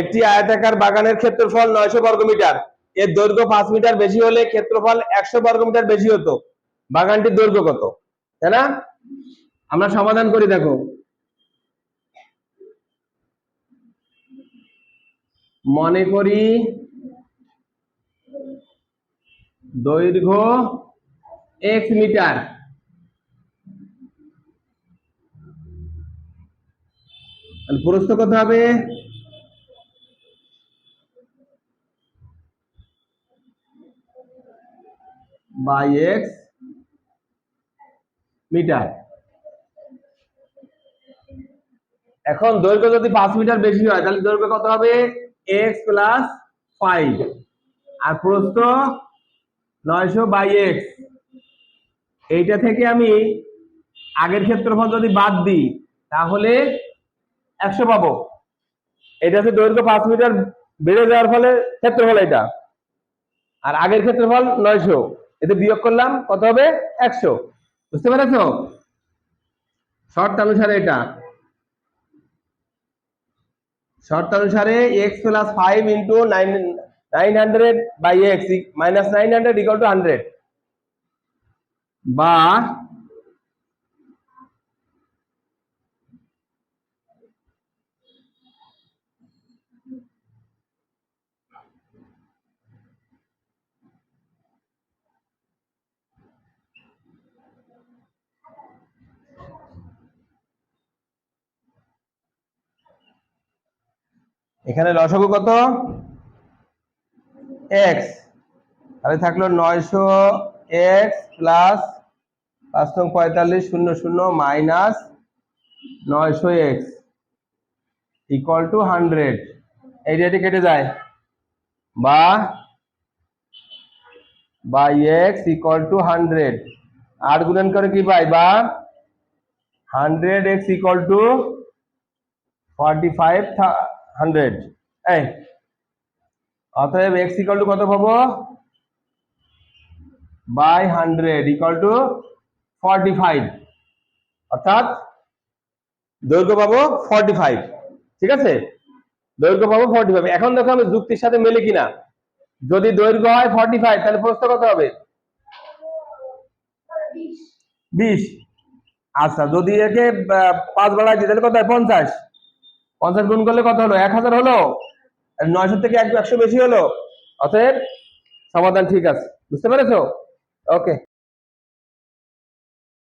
একটি আয়তাকার বাগানের ক্ষেত্রফল নয়শো বর্গমিটার এর দৈর্ঘ্য পাঁচ মিটার বেশি হলে ক্ষেত্রফল একশো বর্গমিটার বেশি হতো। বাগানটির দৈর্ঘ্য কত? তাই না? আমরা সমাধান করি, দেখো। মনে করি দৈর্ঘ্য এক্স মিটার। প্রস্থ কত হবে? By x metre. এখন দৈর্ঘ্য যদি পাঁচ মিটার বেশি হয়, তাহলে দৈর্ঘ্য কত হবে? X plus five. আর প্রস্থ নয়শো বাই এক্স। এইটা থেকে আমি আগের ক্ষেত্রফল যদি বাদ দিই, তাহলে একশো পাবো। এটা হচ্ছে দৈর্ঘ্য পাঁচ মিটার বেড়ে যাওয়ার ফলে ক্ষেত্রফল এটা। আর আগের ক্ষেত্রফল নয়শো। এতে বিয়োগ করলাম কত হবে? একশো। বুঝতে পেরেছ? শর্ত অনুসারে এটা। শর্ত অনুসারে x plus five into nine nine hundred by x minus nine hundred equal to hundred বা এখানে লসগু কত? এক্স তাহলে থাকল নয়শো এক্স প্লাস পাঁচ নং পঁয়তাল্লিশ শূন্য শূন্য মাইনাস নয়শো এক্স ইকুয়াল টু হান্ড্রেড এই কেটে যায়। বা by x equal to hundred আট গুণন করে কি পাই? বা hundred x equal to forty five hundred. এই, অতএব এক্স ইকুয়াল টু কত পাবো? By hundred equal to forty five অর্থাৎ দৈর্ঘ্য পাবো ফর্টি ফাইভ ঠিক আছে? দৈর্ঘ্য পাবো ফর্টি ফাইভ এখন দেখো আমি যুক্তির সাথে মেলে কিনা। যদি দৈর্ঘ্য হয় ফর্টি ফাইভ তাহলে প্রস্থ কত হবে? বিশ। আচ্ছা যদি একে পাঁচ বাড়াই দিই, তাহলে কত হয়? পঞ্চাশ। পঞ্চাশ গুণ করলে কত হলো? এক হাজার হলো? নয়শো থেকে এক একশো বেশি হলো? অতএব সমাধান ঠিক আছে। বুঝতে পেরেছ? ওকে।